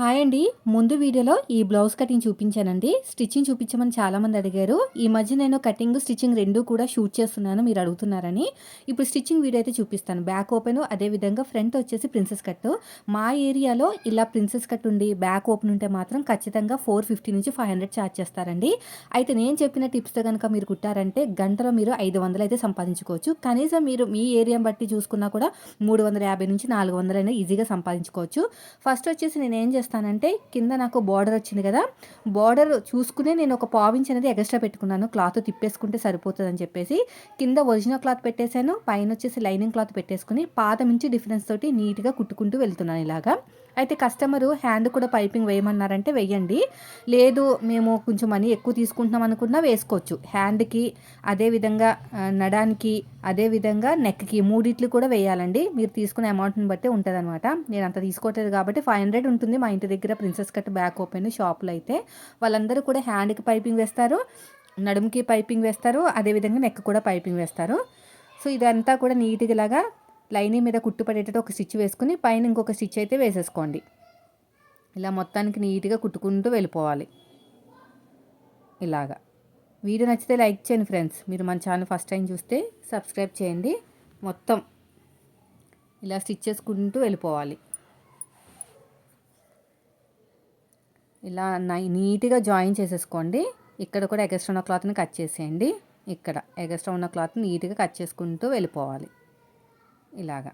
Hi అండి. ముందు వీడియోలో ఈ బ్లౌజ్ కటింగ్ చూపించానండి. స్టిచ్చింగ్ చూపించమని చాలామంది అడిగారు. ఈ మధ్య నేను కటింగ్ స్టిచ్చింగ్ రెండు కూడా షూట్ చేస్తున్నాను మీరు అడుగుతున్నారని. ఇప్పుడు స్టిచ్చింగ్ వీడియో అయితే చూపిస్తాను. బ్యాక్ ఓపెన్ అదేవిధంగా ఫ్రంట్ వచ్చేసి ప్రిన్సెస్ కట్. మా ఏరియాలో ఇలా ప్రిన్సెస్ కట్ ఉండి బ్యాక్ ఓపెన్ ఉంటే మాత్రం ఖచ్చితంగా ఫోర్ ఫిఫ్టీ నుంచి ఫైవ్ హండ్రెడ్ ఛార్జ్ చేస్తారండి. అయితే నేను చెప్పిన టిప్స్తో కనుక మీరు కుట్టారంటే గంటలో మీరు ఐదు వందలు అయితే సంపాదించుకోవచ్చు. కనీసం మీరు మీ ఏరియా బట్టి చూసుకున్నా కూడా మూడు వందల యాభై నుంచి నాలుగు వందలైనా ఈజీగా సంపాదించుకోవచ్చు. ఫస్ట్ వచ్చేసి నేను ఏం చేస్తానంటే కింద నాకు బార్డర్ వచ్చింది కదా బార్డర్ చూసుకునే నేను ఒక పావించ్ అనేది ఎక్స్ట్రా పెట్టుకున్నాను. క్లాత్ తిప్పేసుకుంటే సరిపోతుంది అని చెప్పేసి కింద ఒరిజినల్ క్లాత్ పెట్టేశాను. పైన వచ్చేసి లైనింగ్ క్లాత్ పెట్టేసుకుని పాదం నుంచి డిఫరెన్స్ తోటి నీట్గా కుట్టుకుంటూ వెళ్తున్నాను ఇలాగా. అయితే కస్టమరు హ్యాండ్ కూడా పైపింగ్ వేయమన్నారంటే వెయ్యండి. లేదు మేము కొంచెం మనీ ఎక్కువ తీసుకుంటున్నాం అనుకున్నా వేసుకోవచ్చు. హ్యాండ్కి అదేవిధంగా నడానికి అదేవిధంగా నెక్కి మూడిట్లు కూడా వేయాలండి. మీరు తీసుకునే అమౌంట్ని బట్టి ఉంటుంది అనమాట నేను అంత తీసుకోవట్లేదు కాబట్టి ఫైవ్ హండ్రెడ్ ఉంటుంది. మా ఇంటి దగ్గర ప్రిన్సెస్ కట్ బ్యాక్ ఓపెన్ షాప్లో అయితే. వాళ్ళందరూ కూడా హ్యాండ్కి పైపింగ్ వేస్తారు నడుముకి పైపింగ్ వేస్తారు అదేవిధంగా నెక్ కూడా పైపింగ్ వేస్తారు. సో ఇదంతా కూడా నీట్గా ఇలాగా లైనింగ్ మీద కుట్టు పడేటట్టు ఒక స్టిచ్ వేసుకుని పైన ఇంకొక స్టిచ్ అయితే వేసేసుకోండి. ఇలా మొత్తానికి నీట్గా కుట్టుకుంటూ వెళ్ళిపోవాలి. ఇలాగా. వీడియో నచ్చితే లైక్ చేయండి ఫ్రెండ్స్. మీరు మన ఛానల్ ఫస్ట్ టైం చూస్తే సబ్స్క్రైబ్ చేయండి. మొత్తం ఇలా స్టిచ్ చేసుకుంటూ వెళ్ళిపోవాలి. ఇలా నీట్గా జాయిన్ చేసేసుకోండి. ఇక్కడ కూడా ఎగస్ట్రా ఉన్న క్లాత్ని కట్ చేసేయండి. ఇక్కడ ఎగస్ట్రా ఉన్న క్లాత్ నీట్గా కట్ చేసుకుంటూ వెళ్ళిపోవాలి. ఇలాగా.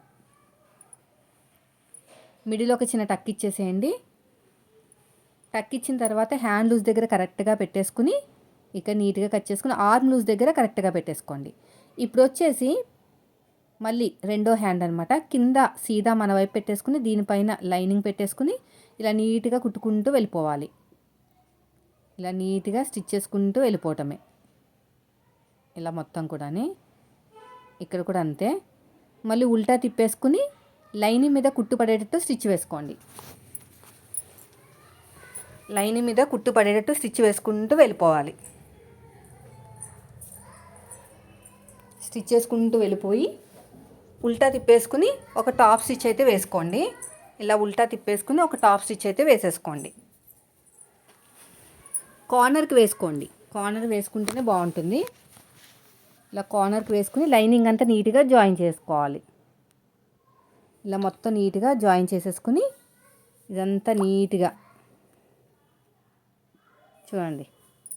మిడిల్ ఒక చిన్న టక్ ఇచ్చేసేయండి. టక్ ఇచ్చిన తర్వాత హ్యాండ్ లూజ్ దగ్గర కరెక్ట్గా పెట్టేసుకుని ఇక నీట్గా కట్ చేసుకుని ఆర్మ్ లూజ్ దగ్గర కరెక్ట్గా పెట్టేసుకోండి. ఇప్పుడు వచ్చేసి మళ్ళీ రెండో హ్యాండ్ అనమాట కింద సీదా మన వైపు పెట్టేసుకుని దీనిపైన లైనింగ్ పెట్టేసుకుని ఇలా నీట్గా కుట్టుకుంటూ వెళ్ళిపోవాలి. ఇలా నీట్గా స్టిచ్ చేసుకుంటూ వెళ్ళిపోవటమే. ఇలా మొత్తం కూడా ఇక్కడ కూడా అంతే. మళ్ళీ ఉల్టా తిప్పేసుకుని లైనింగ్ మీద కుట్టు పడేటట్టు స్టిచ్ వేసుకోండి. లైనింగ్ మీద కుట్టు పడేటట్టు స్టిచ్ వేసుకుంటూ వెళ్ళిపోవాలి. స్టిచ్ చేసుకుంటూ వెళ్ళిపోయి ఉల్టా తిప్పేసుకుని ఒక టాప్ స్టిచ్ అయితే వేసుకోండి. ఇలా ఉల్టా తిప్పేసుకుని ఒక టాప్ స్టిచ్ అయితే వేసేసుకోండి. కార్నర్కి వేసుకోండి. కార్నర్ వేసుకుంటేనే బాగుంటుంది. ఇలా కార్నర్కి వేసుకుని లైనింగ్ అంతా నీట్గా జాయిన్ చేసుకోవాలి. ఇలా మొత్తం నీట్గా జాయిన్ చేసేసుకుని ఇదంతా నీట్గా. చూడండి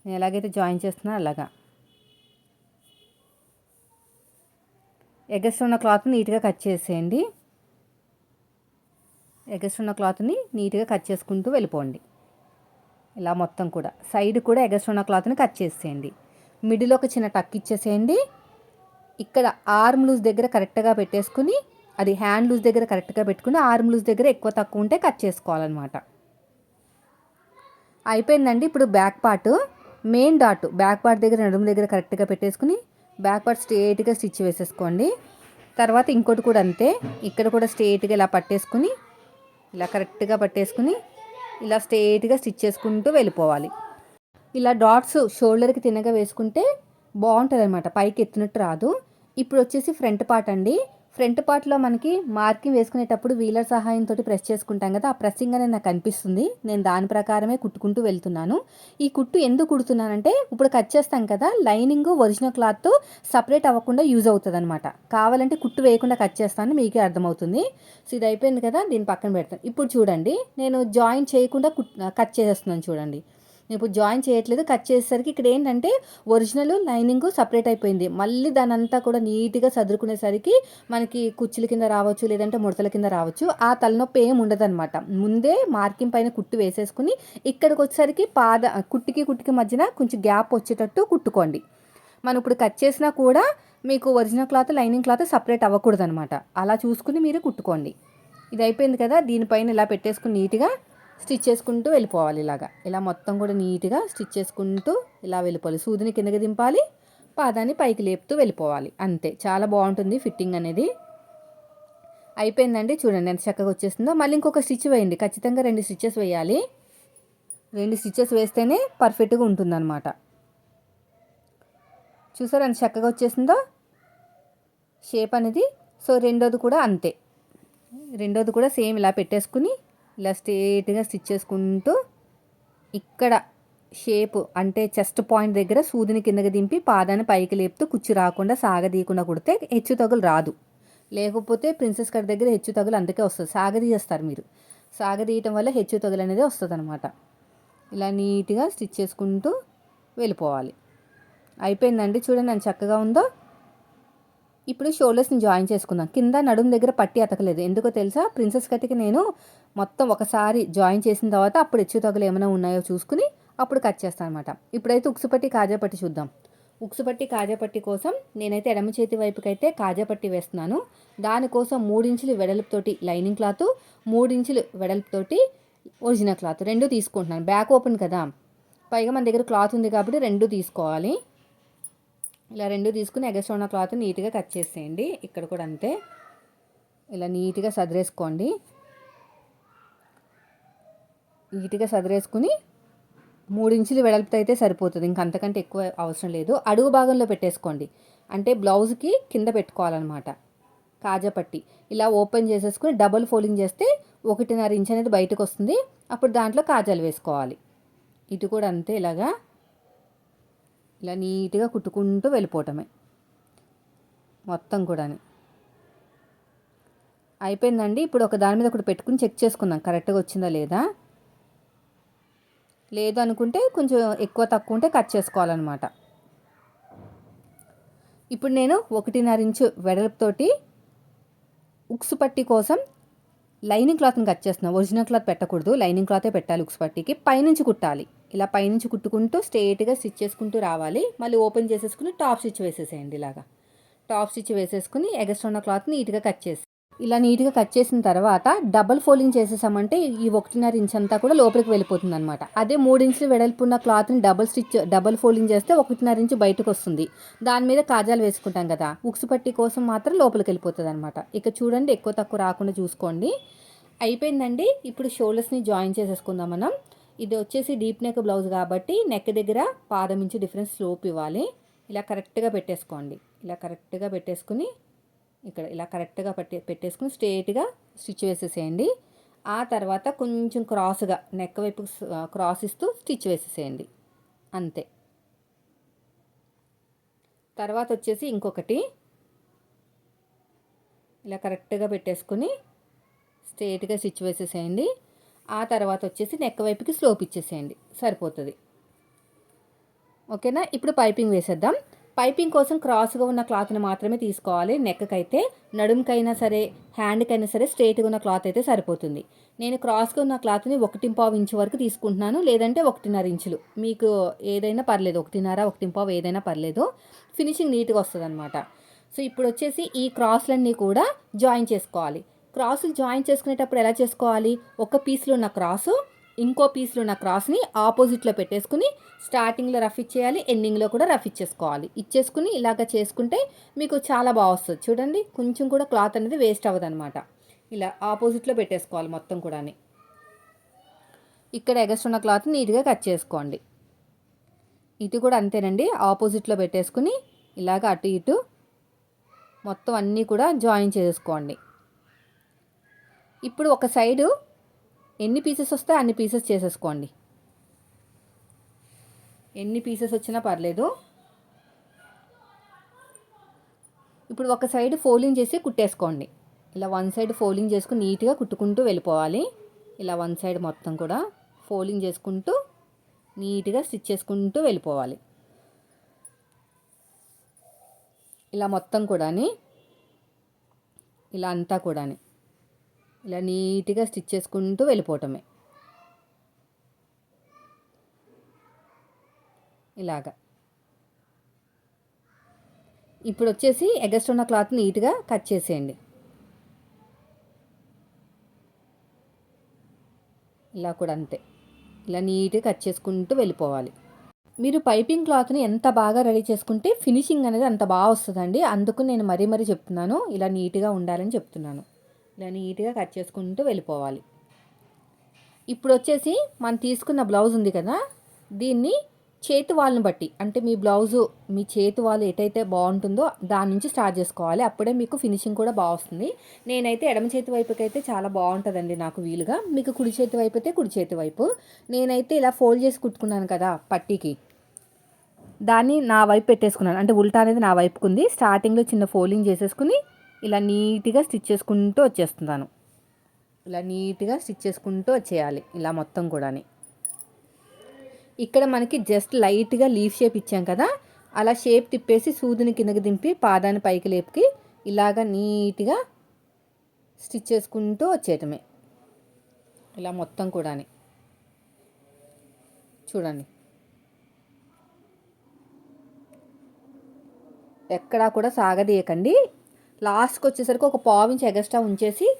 నేను ఎలాగైతే జాయిన్ చేస్తున్నా అలాగా. ఎగస్ట్ ఉన్న క్లాత్ని నీట్గా కట్ చేసేయండి. ఎగస్ట్ ఉన్న క్లాత్ని నీట్గా కట్ చేసుకుంటూ వెళ్ళిపోండి. ఇలా మొత్తం కూడా. సైడ్ కూడా ఎగస్ట్ ఉన్న క్లాత్ని కట్ చేసేయండి. మిడిల్ ఒక చిన్న టక్ ఇచ్చేసేయండి. ఇక్కడ ఆర్మ్ లూజ్ దగ్గర కరెక్ట్గా పెట్టేసుకుని అది హ్యాండ్ లూజ్ దగ్గర కరెక్ట్గా పెట్టుకుని ఆర్మ్ లూజ్ దగ్గర ఎక్కువ తక్కువ ఉంటే కట్ చేసుకోవాలన్నమాట. అయిపోయిందండి ఇప్పుడు back part. Main dot back part దగ్గర నడుము దగ్గర కరెక్ట్గా పెట్టేసుకుని బ్యాక్ పార్ట్ స్ట్రేట్గా స్టిచ్ వేసేసుకోండి. తర్వాత ఇంకోటి కూడా అంతే ఇక్కడ కూడా స్ట్రేట్గా ఇలా పట్టేసుకుని ఇలా కరెక్ట్గా పట్టేసుకుని ఇలా స్ట్రేట్గా స్టిచ్ చేసుకుంటూ వెళ్ళిపోవాలి. ఇలా డాట్స్ షోల్డర్కి తిన్నగా వేసుకుంటే బాగుంటుంది అనమాట పైకి ఎత్తినట్టు రాదు. ఇప్పుడు వచ్చేసి ఫ్రంట్ పార్ట్ అండి. ఫ్రంట్ పార్ట్లో మనకి మార్కింగ్ వేసుకునేటప్పుడు వీలర్ సహాయంతో ప్రెస్ చేసుకుంటాం కదా ఆ ప్రెస్సింగ్ అనేది నాకు అనిపిస్తుంది. నేను దాని ప్రకారమే కుట్టుకుంటూ వెళ్తున్నాను. ఈ కుట్టు ఎందుకు కుడుతున్నానంటే ఇప్పుడు కట్ చేస్తాం కదా లైనింగ్ ఒరిజినల్ క్లాత్ సపరేట్ అవ్వకుండా యూజ్ అవుతుంది అనమాట కావాలంటే కుట్టు వేయకుండా కట్ చేస్తాను మీకే అర్థమవుతుంది. సో ఇది అయిపోయింది కదా దీని పక్కన పెడతాను. ఇప్పుడు చూడండి నేను జాయిన్ చేయకుండా కుట్ కట్ చేసేస్తున్నాను చూడండి. ఇప్పుడు జాయిన్ చేయట్లేదు. కట్ చేసేసరికి ఇక్కడ ఏంటంటే ఒరిజినల్ లైనింగ్ సపరేట్ అయిపోయింది. మళ్ళీ దాని అంతా కూడా నీట్గా సదురుకునేసరికి మనకి కుచ్చుల కింద రావచ్చు లేదంటే ముడతల కింద రావచ్చు. ఆ తలనొప్పి ఏం ఉండదన్నమాట. ముందే మార్కింగ్ పైన కుట్టు వేసేసుకుని ఇక్కడికి వచ్చేసరికి పాద కుట్టికి కుట్టికి మధ్యన కొంచెం గ్యాప్ వచ్చేటట్టు కుట్టుకోండి. మనం ఇప్పుడు కట్ చేసినా కూడా మీకు original cloth lining cloth separate అవ్వకూడదు అనమాట అలా చూసుకుని మీరు కుట్టుకోండి. ఇది అయిపోయింది కదా. దీనిపైన ఇలా పెట్టేసుకుని నీట్గా స్టిచ్ చేసుకుంటూ వెళ్ళిపోవాలి ఇలాగా. ఇలా మొత్తం కూడా నీట్గా స్టిచ్ చేసుకుంటూ ఇలా వెళ్ళిపోవాలి. సూదిని కిందకి దింపాలి పాదాన్ని పైకి లేపుతూ వెళ్ళిపోవాలి. అంతే. చాలా బాగుంటుంది ఫిట్టింగ్ అనేది. అయిపోయిందండి. చూడండి ఎంత చక్కగా వచ్చేస్తుందో. మళ్ళీ ఇంకొక స్టిచ్ వేయండి. ఖచ్చితంగా రెండు స్టిచ్చెస్ వేయాలి. రెండు స్టిచ్చెస్ వేస్తేనే పర్ఫెక్ట్గా ఉంటుందన్నమాట. చూసారు ఎంత చక్కగా వచ్చేసిందో షేప్ అనేది. సో రెండోది కూడా అంతే. రెండోది కూడా సేమ్ ఇలా పెట్టేసుకుని ఇలా స్ట్రేట్గా స్టిచ్ చేసుకుంటూ ఇక్కడ షేప్ అంటే చెస్ట్ పాయింట్ దగ్గర సూదిని కిందకి దింపి పాదాన్ని పైకి లేపుతూ కుచ్చు రాకుండా సాగదీయకుండా కుడితే హెచ్చు తగులు రాదు. లేకపోతే ప్రిన్సెస్ కట్ దగ్గర హెచ్చు తగులు అందుకే వస్తుంది. సాగదీయేస్తారు మీరు. సాగదీయటం వల్ల హెచ్చు తగులు అనేది వస్తుంది అనమాట ఇలా నీట్గా స్టిచ్ చేసుకుంటూ వెళ్ళిపోవాలి. అయిపోయిందండి. చూడండి ఎంత చక్కగా ఉందో. ఇప్పుడు షోల్డర్స్ని జాయిన్ చేసుకుందాం కింద నడుము దగ్గర పట్టి అతకలేదు. ఎందుకో తెలుసా? ప్రిన్సెస్ కట్కి నేను మొత్తం ఒకసారి జాయిన్ చేసిన తర్వాత అప్పుడు హెచ్చు తగులు ఏమైనా ఉన్నాయో చూసుకుని అప్పుడు కట్ చేస్తాను అనమాట ఇప్పుడైతే ఉక్సుపట్టి కాజాపట్టి చూద్దాం. ఉక్సుపట్టి కాజాపట్టి కోసం నేనైతే ఎడమ చేతి వైపుకైతే కాజాపట్టి వేస్తున్నాను. దానికోసం మూడించులు వెడల్పుతోటి లైనింగ్ క్లాత్ మూడించులు వెడల్పుతోటి ఒరిజినల్ క్లాత్ రెండు తీసుకుంటున్నాను. బ్యాక్ ఓపెన్ కదా. పైగా మన దగ్గర క్లాత్ ఉంది కాబట్టి రెండు తీసుకోవాలి. ఇలా రెండు తీసుకుని ఎగస్ట్రా ఉన్న క్లాత్ నీట్గా కట్ చేసేయండి. ఇక్కడ కూడా అంతే. ఇలా నీట్గా సదిరేసుకోండి. నీట్గా సదిరేసుకుని మూడించులు వెడల్పుతో అయితే సరిపోతుంది. ఇంక అంతకంటే ఎక్కువ అవసరం లేదు. అడుగు భాగంలో పెట్టేసుకోండి. అంటే బ్లౌజ్కి కింద పెట్టుకోవాలన్నమాట. కాజా పట్టి. ఇలా ఓపెన్ చేసేసుకుని డబుల్ ఫోల్డింగ్ చేస్తే ఒకటిన్నర ఇంచ్ అనేది బయటకు వస్తుంది. అప్పుడు దాంట్లో కాజాలు వేసుకోవాలి. ఇటు కూడా అంతే ఇలాగా. ఇలా నీట్గా కుట్టుకుంటూ వెళ్ళిపోవటమే. మొత్తం కూడా అయిపోయిందండి. ఇప్పుడు ఒక దాని మీద ఒకటి పెట్టుకుని చెక్ చేసుకుందాం. కరెక్ట్గా వచ్చిందా లేదా? లేదు అనుకుంటే కొంచెం ఎక్కువ తక్కువ ఉంటే కట్ చేసుకోవాలన్నమాట. ఇప్పుడు నేను ఒకటిన్నర ఇంచు వెడల్పుతోటి ఉక్సు పట్టి కోసం లైనింగ్ క్లాత్ని కట్ చేస్తున్నాను ఒరిజినల్ క్లాత్ పెట్టకూడదు. లైనింగ్ క్లాతే పెట్టాలి ఉక్సు పట్టికి. పైనుంచి కుట్టాలి. ఇలా పైనుంచి కుట్టుకుంటూ స్ట్రేట్గా స్టిచ్ చేసుకుంటూ రావాలి. మళ్ళీ ఓపెన్ చేసేసుకుని టాప్ స్టిచ్ వేసేసేయండి ఇలాగా. టాప్ స్టిచ్ వేసేసుకుని ఎగస్ట్రా ఉన్న క్లాత్ నీట్గా కట్ చేసి ఇలా నీట్గా కట్ చేసిన తర్వాత డబల్ ఫోల్డింగ్ చేసేసామంటే ఈ ఒకటిన్నర ఇంచ్ అంతా కూడా లోపలికి వెళ్ళిపోతుంది అనమాట అదే మూడు ఇంచులు వెడల్పు ఉన్న క్లాత్ని డబల్ స్టిచ్ డబల్ ఫోల్డింగ్ చేస్తే ఒకటిన్నర ఇంచు బయటకు వస్తుంది. దాని మీద కాజాలు వేసుకుంటాం కదా ఉక్సు పట్టి కోసం మాత్రం లోపలికి వెళ్ళిపోతుంది అనమాట ఇక చూడండి ఎక్కువ తక్కువ రాకుండా చూసుకోండి. అయిపోయిందండి. ఇప్పుడు షోల్డర్స్ని జాయిన్ చేసేసుకుందాం మనం. ఇది వచ్చేసి డీప్ నెక్ బ్లౌజ్ కాబట్టి నెక్ దగ్గర పాదం ఇంచు డిఫరెన్స్ స్లోప్ ఇవ్వాలి. ఇలా కరెక్ట్గా పెట్టేసుకోండి. ఇలా కరెక్ట్గా పెట్టేసుకుని ఇక్కడ ఇలా కరెక్ట్గా పెట్టే పెట్టేసుకుని స్ట్రేట్గా స్టిచ్ వేసేసేయండి. ఆ తర్వాత కొంచెం క్రాస్గా నెక్ వైపు క్రాస్ ఇస్తూ స్టిచ్ వేసేసేయండి. అంతే. తర్వాత వచ్చేసి ఇంకొకటి. ఇలా కరెక్ట్గా పెట్టేసుకుని స్ట్రేట్గా స్టిచ్ వేసేసేయండి. ఆ తర్వాత వచ్చేసి నెక్ వైపుకి స్లోప్ ఇచ్చేసేయండి. సరిపోతుంది. ఓకేనా? ఇప్పుడు పైపింగ్ వేసేద్దాం. పైపింగ్ కోసం క్రాస్గా ఉన్న క్లాత్ని మాత్రమే తీసుకోవాలి. నెక్కకి అయితే నడుముకైనా సరే హ్యాండ్కైనా సరే స్ట్రైట్గా ఉన్న క్లాత్ అయితే సరిపోతుంది. నేను క్రాస్గా ఉన్న క్లాత్ని ఒకటి పావు ఇంచు వరకు తీసుకుంటున్నాను. లేదంటే ఒకటిన్నర ఇంచులు. మీకు ఏదైనా పర్లేదు. ఒకటిన్నర ఒకటి పావు ఏదైనా పర్లేదు. ఫినిషింగ్ నీట్గా వస్తుంది అనమాట సో ఇప్పుడు వచ్చేసి ఈ క్రాస్లన్నీ కూడా జాయిన్ చేసుకోవాలి. క్రాసులు జాయిన్ చేసుకునేటప్పుడు ఎలా చేసుకోవాలి? ఒక పీస్లో ఉన్న క్రాసు ఇంకో పీస్లో ఉన్న క్రాస్ని ఆపోజిట్లో పెట్టేసుకుని స్టార్టింగ్లో రఫ్ ఇచ్చేయాలి ఎండింగ్లో కూడా రఫ్ ఇచ్చేసుకోవాలి. ఇచ్చేసుకుని ఇలాగ చేసుకుంటే మీకు చాలా బాగా వస్తుంది. చూడండి కొంచెం కూడా క్లాత్ అనేది వేస్ట్ అవ్వదు అనమాట ఇలా ఆపోజిట్లో పెట్టేసుకోవాలి మొత్తం కూడా ఇక్కడ ఎగస్ట్రున్న క్లాత్ నీట్గా కట్ చేసుకోండి. ఇది కూడా అంతేనండి. ఆపోజిట్లో పెట్టేసుకుని ఇలాగ అటు ఇటు మొత్తం అన్నీ కూడా జాయిన్ చేసుకోండి. ఇప్పుడు ఒక సైడు ఎన్ని పీసెస్ వస్తే అన్ని పీసెస్ చేసేసుకోండి. ఎన్ని పీసెస్ వచ్చినా పర్లేదు. ఇప్పుడు ఒక సైడ్ ఫోల్డింగ్ చేసి కుట్టేసుకోండి. ఇలా వన్ సైడ్ ఫోల్డింగ్ చేసుకుని నీట్గా కుట్టుకుంటూ వెళ్ళిపోవాలి. ఇలా వన్ సైడ్ మొత్తం కూడా ఫోల్డింగ్ చేసుకుంటూ నీట్గా స్టిచ్ చేసుకుంటూ వెళ్ళిపోవాలి. ఇలా మొత్తం కూడాని ఇలా అంతా కూడాని. ఇలా నీట్గా స్టిచ్ చేసుకుంటూ వెళ్ళిపోవటమే. ఇలాగా. ఇప్పుడు వచ్చేసి ఎగస్ట్ ఉన్న క్లాత్ నీట్గా కట్ చేసేయండి. ఇలా కూడా అంతే. ఇలా నీట్గా కట్ చేసుకుంటూ వెళ్ళిపోవాలి. మీరు పైపింగ్ క్లాత్ని ఎంత బాగా రెడీ చేసుకుంటే ఫినిషింగ్ అనేది అంత బాగా వస్తుందండి. అందుకు నేను మరీ మరీ చెప్తున్నాను. ఇలా నీట్గా ఉండాలని చెప్తున్నాను. ఇలా నీట్గా కట్ చేసుకుంటూ వెళ్ళిపోవాలి. ఇప్పుడు వచ్చేసి మనం తీసుకున్న బ్లౌజ్ ఉంది కదా దీన్ని చేతి వాళ్ళని బట్టి అంటే మీ బ్లౌజు మీ చేతి వాళ్ళు ఎటైతే బాగుంటుందో దాని నుంచి స్టార్ట్ చేసుకోవాలి. అప్పుడే మీకు ఫినిషింగ్ కూడా బాగా వస్తుంది. నేనైతే ఎడమ చేతి వైపుకి అయితే చాలా బాగుంటుందండి నాకు వీలుగా. మీకు కుడి చేతి వైపు అయితే కుడి చేతి వైపు. నేనైతే ఇలా ఫోల్డ్ చేసి కుట్టుకున్నాను కదా పట్టీకి. దాన్ని నా వైపు పెట్టేసుకున్నాను. అంటే ఉల్టా అనేది నా వైపుకు ఉంది స్టార్టింగ్లో చిన్న ఫోల్డింగ్ చేసేసుకుని ఇలా నీట్గా స్టిచ్ చేసుకుంటూ వచ్చేస్తున్నాను. ఇలా నీట్గా స్టిచ్ చేసుకుంటూ వచ్చేయాలి ఇలా మొత్తం కూడా ఇక్కడ మనకి జస్ట్ లైట్గా లీఫ్ షేప్ ఇచ్చాం కదా అలా షేప్ తిప్పేసి సూదిని కిందకి దింపి పాదాన్ని పైకి లేపుకి ఇలాగా నీట్గా స్టిచ్ చేసుకుంటూ వచ్చేయటమే. ఇలా మొత్తం కూడా చూడండి. ఎక్కడా కూడా సాగదీయకండి. లాస్ట్కి వచ్చేసరికి ఒక పావు ఎగస్ట్రా ఉంచేసి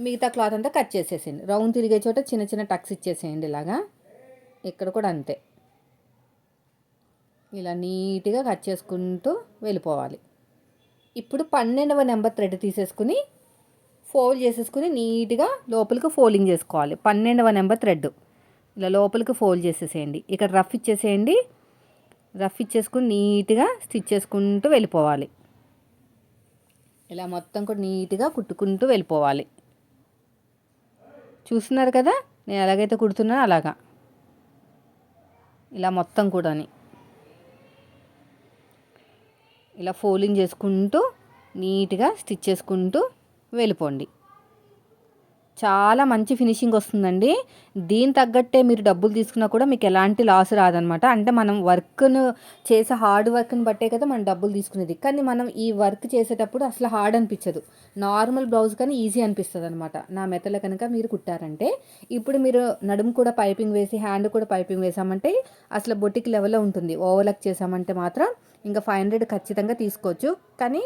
మిగతా క్లాత్ అంతా కట్ చేసేసేయండి. రౌండ్ తిరిగే చోట చిన్న చిన్న టక్స్ ఇచ్చేసేయండి ఇలాగా. ఇక్కడ కూడా అంతే. ఇలా నీట్గా కట్ చేసుకుంటూ వెళ్ళిపోవాలి. ఇప్పుడు పన్నెండవ నెంబర్ థ్రెడ్ తీసేసుకుని ఫోల్డ్ చేసేసుకుని నీట్గా లోపలికి ఫోల్డింగ్ చేసుకోవాలి. పన్నెండవ నెంబర్ థ్రెడ్. ఇలా లోపలికి ఫోల్డ్ చేసేసేయండి. ఇక్కడ రఫ్ ఇచ్చేసేయండి. రఫ్ ఇచ్చేసుకుని నీట్గా స్టిచ్ చేసుకుంటూ వెళ్ళిపోవాలి. ఇలా మొత్తం కూడా నీట్గా కుట్టుకుంటూ వెళ్ళిపోవాలి. చూస్తున్నారు కదా? నేను ఎలాగైతే కుడుతున్నానో అలాగా. ఇలా మొత్తం కూడాని. ఇలా ఫోలింగ్ చేసుకుంటూ నీట్గా స్టిచ్ చేసుకుంటూ వెళ్ళిపోండి. చాలా మంచి ఫినిషింగ్ వస్తుందండి. దీని తగ్గట్టే మీరు డబ్బులు తీసుకున్నా కూడా మీకు ఎలాంటి లాస్ రాదనమాట. అంటే మనం వర్క్ను చేసే హార్డ్ వర్క్ని బట్టే కదా మనం డబ్బులు తీసుకునేది. కానీ మనం ఈ వర్క్ చేసేటప్పుడు అసలు హార్డ్ అనిపించదు. నార్మల్ బ్లౌజ్ కానీ ఈజీ అనిపిస్తుంది అనమాట నా మెతల కనుక మీరు కుట్టారంటే ఇప్పుడు మీరు నడుము కూడా పైపింగ్ వేసి హ్యాండ్ కూడా పైపింగ్ వేసామంటే అసలు బొట్టికి లెవెల్లో ఉంటుంది. ఓవర్లక్ చేసామంటే మాత్రం ఇంకా ఫైవ్ హండ్రెడ్ ఖచ్చితంగా తీసుకోవచ్చు. కానీ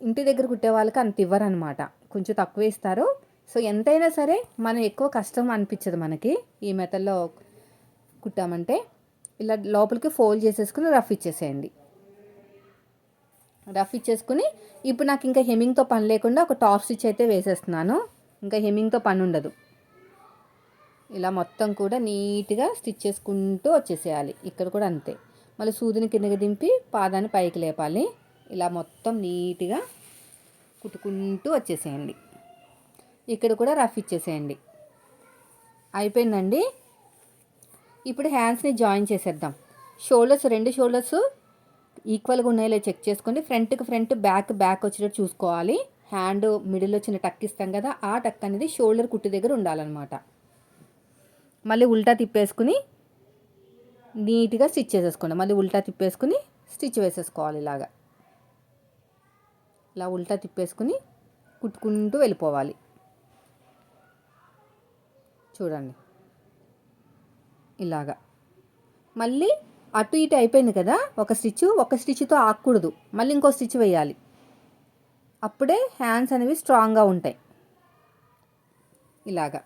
ఇంటి దగ్గర కుట్టే వాళ్ళకి అంత ఇవ్వరనమాట. కొంచెం తక్కువ ఇస్తారు. సో ఎంతైనా సరే మనం ఎక్కువ కష్టం అనిపించదు మనకి ఈ మెథడ్లో కుట్టామంటే. ఇలా లోపలికి ఫోల్డ్ చేసేసుకుని రఫ్ ఇచ్చేసేయండి. రఫ్ ఇచ్చేసుకుని ఇప్పుడు నాకు ఇంకా హెమ్మింగ్తో పని లేకుండా ఒక టాప్ స్టిచ్ అయితే వేసేస్తున్నాను. ఇంకా హెమ్మింగ్తో పని ఉండదు. ఇలా మొత్తం కూడా నీట్గా స్టిచ్ చేసుకుంటూ వచ్చేసేయాలి. ఇక్కడ కూడా అంతే. మళ్ళీ సూదిని కిందకి దింపి పాదాన్ని పైకి లేపాలి. ఇలా మొత్తం నీట్గా కుట్టుకుంటూ వచ్చేసేయండి. ఇక్కడ కూడా రఫ్ ఇచ్చేసేయండి. అయిపోయిందండి. ఇప్పుడు హ్యాండ్స్ని జాయిన్ చేసేద్దాం. షోల్డర్స్ రెండు షోల్డర్స్ ఈక్వల్గా ఉన్నాయో చెక్ చేసుకోండి. ఫ్రంట్కి ఫ్రంట్ బ్యాక్ బ్యాక్ వచ్చేటట్టు చూసుకోవాలి. హ్యాండ్ మిడిల్లో చిన్న టక్ ఇస్తాం కదా ఆ టక్ అనేది షోల్డర్ కుట్టు దగ్గర ఉండాలన్నమాట. మళ్ళీ ఉల్టా తిప్పేసుకుని నీట్గా స్టిచ్ చేసేసుకోండి. మళ్ళీ ఉల్టా తిప్పేసుకుని స్టిచ్ వేసేసుకోవాలి ఇలాగా. ఇలా ఉల్టా తిప్పేసుకుని కుట్టుకుంటూ వెళ్ళిపోవాలి. చూడండి. ఇలాగా. మళ్ళీ అటు ఇటు అయిపోయింది కదా ఒక స్టిచ్ ఒక స్టిచ్తో ఆకూడదు మళ్ళీ ఇంకో స్టిచ్ వేయాలి. అప్పుడే హ్యాండ్స్ అనేవి స్ట్రాంగ్గా ఉంటాయి. ఇలాగా.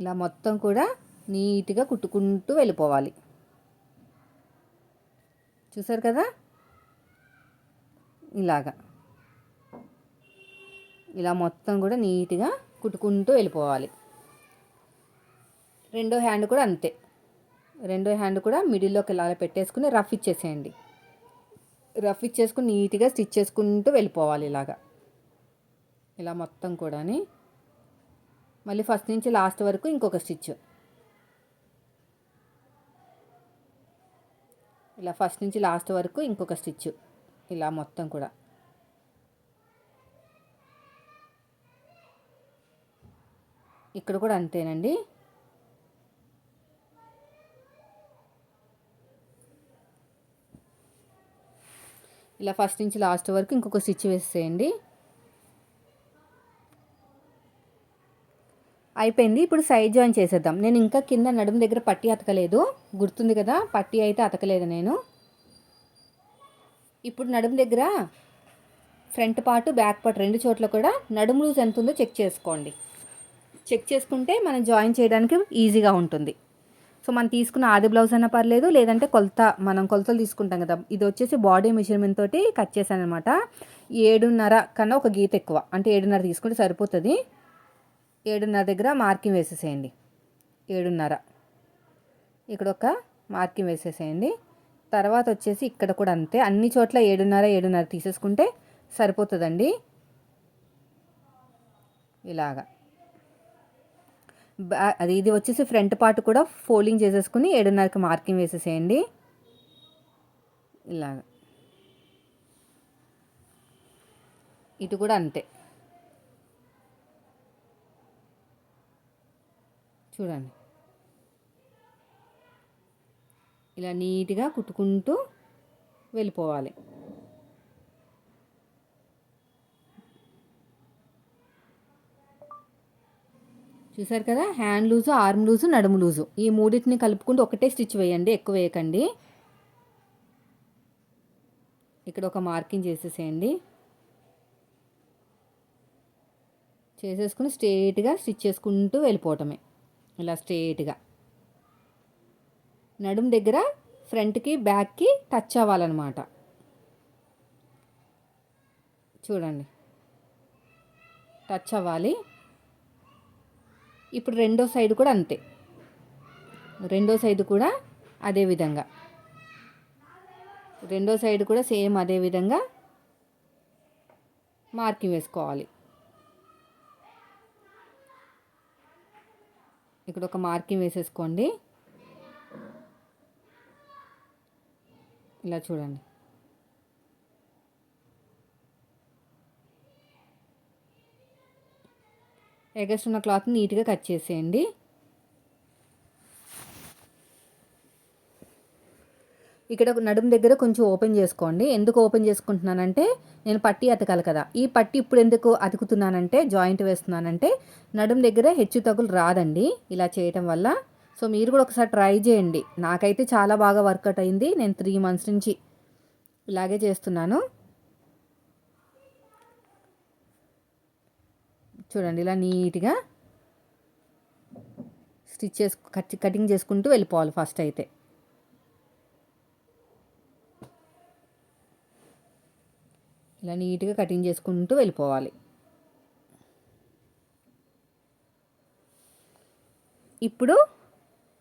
ఇలా మొత్తం కూడా నీట్గా కుట్టుకుంటూ వెళ్ళిపోవాలి. చూసారు కదా? ఇలాగా. ఇలా మొత్తం కూడా నీట్గా కుట్టుకుంటూ వెళ్ళిపోవాలి. రెండో హ్యాండ్ కూడా అంతే. రెండో హ్యాండ్ కూడా మిడిల్లోకి ఇలా పెట్టేసుకుని రఫ్ ఇచ్చేసేయండి. రఫ్ ఇచ్చేసుకుని నీట్గా స్టిచ్ చేసుకుంటూ వెళ్ళిపోవాలి ఇలాగా. ఇలా మొత్తం కూడాని మళ్ళీ ఫస్ట్ నుంచి లాస్ట్ వరకు ఇంకొక స్టిచ్. ఇలా ఫస్ట్ నుంచి లాస్ట్ వరకు ఇంకొక స్టిచ్. ఇలా మొత్తం కూడా. ఇక్కడ కూడా అంతేనండి. ఇలా ఫస్ట్ నుంచి లాస్ట్ వరకు ఇంకొక స్టిచ్ వేసేయండి. అయిపోయింది. ఇప్పుడు సైడ్ జాయిన్ చేసేద్దాం. నేను ఇంకా కింద నడుము దగ్గర పట్టి అతకలేదు. గుర్తుంది కదా పట్టి అయితే అతకలేదు నేను. ఇప్పుడు నడుము దగ్గర ఫ్రంట్ పార్ట్ బ్యాక్ పార్ట్ రెండు చోట్ల కూడా నడుము లూజ్ ఎంత ఉందో చెక్ చేసుకోండి. చెక్ చేసుకుంటే మనం జాయిన్ చేయడానికి ఈజీగా ఉంటుంది. సో మనం తీసుకున్న ఆది బ్లౌజ్ అయినా పర్లేదు లేదంటే కొలత మనం కొలతలు తీసుకుంటాం కదా. ఇది వచ్చేసి బాడీ మెజర్మెంట్ తోటి కట్ చేశాను అనమాట ఏడున్నర కన్నా ఒక గీత ఎక్కువ. అంటే ఏడున్నర తీసుకుంటే సరిపోతుంది. ఏడున్నర దగ్గర మార్కింగ్ వేసేసేయండి. ఏడున్నర. ఇక్కడ ఒక మార్కింగ్ వేసేసేయండి. తర్వాత వచ్చేసి ఇక్కడ కూడా అంతే. అన్ని చోట్ల ఏడున్నర ఏడున్నర తీసేసుకుంటే సరిపోతుందండి. ఇలాగా. అది ఇది వచ్చేసి ఫ్రంట్ పార్ట్ కూడా ఫోల్డింగ్ చేసేసుకుని ఏడున్నరకి మార్కింగ్ వేసేసేయండి. ఇలాగ. ఇటు కూడా అంతే. చూడండి. ఇలా నీట్గా కుట్టుకుంటూ వెళ్ళిపోవాలి. చూసారు కదా? హ్యాండ్ లూజు ఆర్మ్ లూజు నడుము లూజు. ఈ మూడింటిని కలుపుకుంటూ ఒకటే స్టిచ్ వేయండి ఎక్కువ వేయకండి. ఇక్కడ ఒక మార్కింగ్ చేసేసేయండి. చేసేసుకుని స్ట్రేట్గా స్టిచ్ చేసుకుంటూ వెళ్ళిపోవటమే. ఇలా స్ట్రేట్గా. నడుము దగ్గర ఫ్రంట్కి బ్యాక్కి టచ్ అవ్వాలన్నమాట. చూడండి. టచ్ అవ్వాలి. ఇప్పుడు రెండో సైడ్ కూడా అంతే. రెండో సైడ్ కూడా అదే విధంగా. రెండో సైడ్ కూడా సేమ్ అదే విధంగా మార్కింగ్ వేసుకోవాలి. ఇక్కడ ఒక మార్కింగ్ వేసేసుకోండి. ఇలా చూడండి. ఎగస్ట్ ఉన్న క్లాత్ నీట్గా కట్ చేసేయండి. ఇక్కడ నడుము దగ్గర కొంచెం ఓపెన్ చేసుకోండి. ఎందుకు ఓపెన్ చేసుకుంటున్నానంటే నేను పట్టి అతకాలి కదా. ఈ పట్టి ఇప్పుడు ఎందుకు అతుకుతున్నానంటే జాయింట్ వేస్తున్నానంటే నడుము దగ్గర హెచ్చు తగులు రాదండి ఇలా చేయటం వల్ల. సో మీరు కూడా ఒకసారి ట్రై చేయండి. నాకైతే చాలా బాగా వర్కౌట్ అయింది. నేను త్రీ మంత్స్ నుంచి ఇలాగే చేస్తున్నాను. చూడండి ఇలా నీట్గా స్టిచ్ చేసు కటింగ్ చేసుకుంటూ వెళ్ళిపోవాలి ఫస్ట్ అయితే. ఇలా నీట్గా కటింగ్ చేసుకుంటూ వెళ్ళిపోవాలి. ఇప్పుడు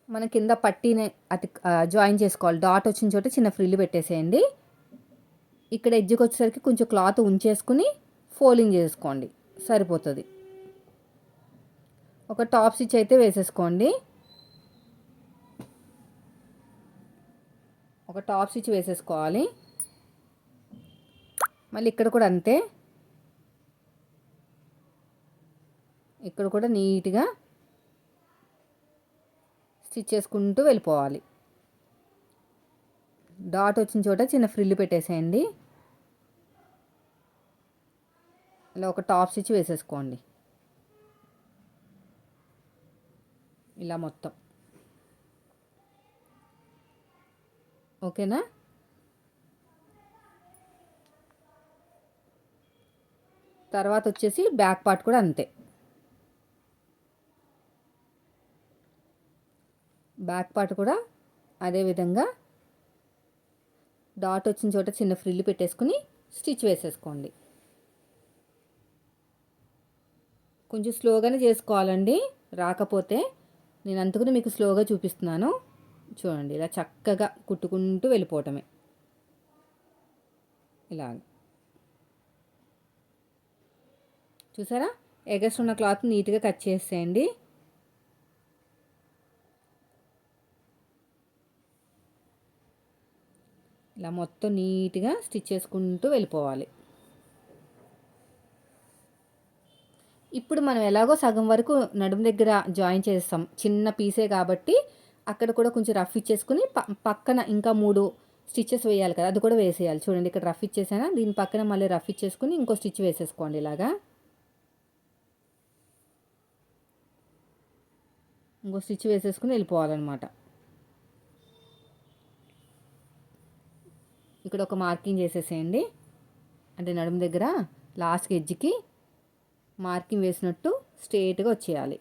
మన కింద పట్టీని అతి జాయిన్ చేసుకోవాలి. డాట్ వచ్చిన చోట చిన్న ఫ్రిల్లు పెట్టేసేయండి. ఇక్కడ ఎడ్జ్కి వచ్చేసరికి కొంచెం క్లాత్ ఉంచేసుకుని ఫోలింగ్ చేసుకోండి. సరిపోతుంది. ఒక టాప్ స్టిచ్ అయితే వేసేసుకోండి. ఒక టాప్ స్టిచ్ వేసేసుకోవాలి. మళ్ళీ ఇక్కడ కూడా అంతే. ఇక్కడ కూడా నీట్గా స్టిచ్ చేసుకుంటూ వెళ్ళిపోవాలి. డాట్ వచ్చిన చోట చిన్న ఫ్రిల్లు పెట్టేసేయండి. ఇలా ఒక టాప్ స్టిచ్ వేసేసుకోండి. ఇలా మొత్తం. ఓకేనా? తర్వాత వచ్చేసి బ్యాక్ పార్ట్ కూడా అంతే. బ్యాక్ పార్ట్ కూడా అదేవిధంగా డాట్ వచ్చిన చోట చిన్న ఫ్రిల్ పెట్టేసుకుని స్టిచ్ వేసేసుకోండి. కొంచెం స్లోగానే చేసుకోవాలండి. రాకపోతే నేను అందుకుని మీకు స్లోగా చూపిస్తున్నాను. చూడండి ఇలా చక్కగా కుట్టుకుంటూ వెళ్ళిపోవటమే. ఇలా చూసారా? ఎగస్ట్ ఉన్న క్లాత్ నీట్గా కట్ చేసేయండి. ఇలా మొత్తం నీట్గా స్టిచ్ చేసుకుంటూ వెళ్ళిపోవాలి. ఇప్పుడు మనం ఎలాగో సగం వరకు నడుము దగ్గర జాయిన్ చేస్తాం. చిన్న పీసే కాబట్టి అక్కడ కూడా కొంచెం రఫ్ ఇచ్చేసుకుని పక్కన ఇంకా మూడు స్టిచ్చెస్ వేయాలి కదా. అది కూడా వేసేయాలి. చూడండి ఇక్కడ రఫ్ ఇచ్చేసానా? దీని పక్కన మళ్ళీ రఫ్ ఇచ్చేసుకుని ఇంకో స్టిచ్ వేసేసుకోండి ఇలాగా. ఇంకో స్టిచ్ వేసేసుకుని వెళ్ళిపోవాలన్నమాట. ఇక్కడ ఒక మార్కింగ్ చేసేసేయండి. అంటే నడుము దగ్గర లాస్ట్ ఎడ్జ్కి మార్కింగ్ వేసినట్టు స్ట్రేట్గా వచ్చేయాలి.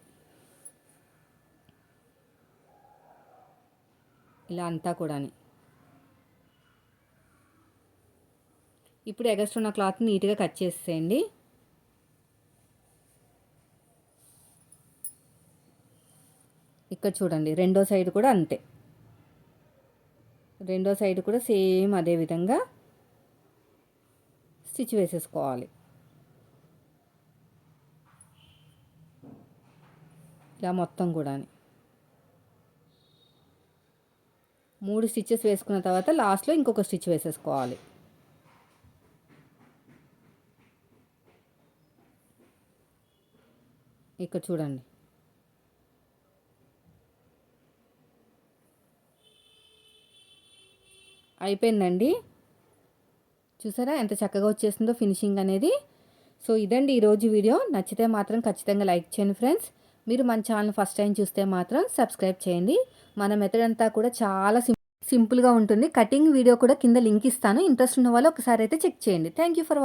ఇలా అంతా కూడా ఇప్పుడు ఎగస్ట్ ఉన్న క్లాత్ నీట్గా కట్ చేసేయండి. ఇక్కడ చూడండి రెండో సైడ్ కూడా అంతే. రెండో సైడ్ కూడా సేమ్ అదే విధంగా స్టిచ్ వేసేసుకోవాలి. ఇలా మొత్తం కూడా మూడు స్టిచ్చెస్ వేసుకున్న తర్వాత లాస్ట్లో ఇంకొక స్టిచ్ వేసేసుకోవాలి. ఇక్కడ చూడండి. అయిపోయిందండి. చూసారా ఎంత చక్కగా వచ్చేసిందో ఫినిషింగ్ అనేది. సో ఇదండి ఈరోజు వీడియో. నచ్చితే మాత్రం ఖచ్చితంగా లైక్ చేయండి ఫ్రెండ్స్. మీరు మన ఛానల్ ఫస్ట్ టైం చూస్తే మాత్రం సబ్స్క్రైబ్ చేయండి. మన మెథడ్ అంతా కూడా చాలా సింపుల్ సింపుల్గా ఉంటుంది. కటింగ్ వీడియో కూడా కింద లింక్ ఇస్తాను. ఇంట్రెస్ట్ ఉన్న వాళ్ళు ఒకసారి అయితే చెక్ చేయండి. Thank you for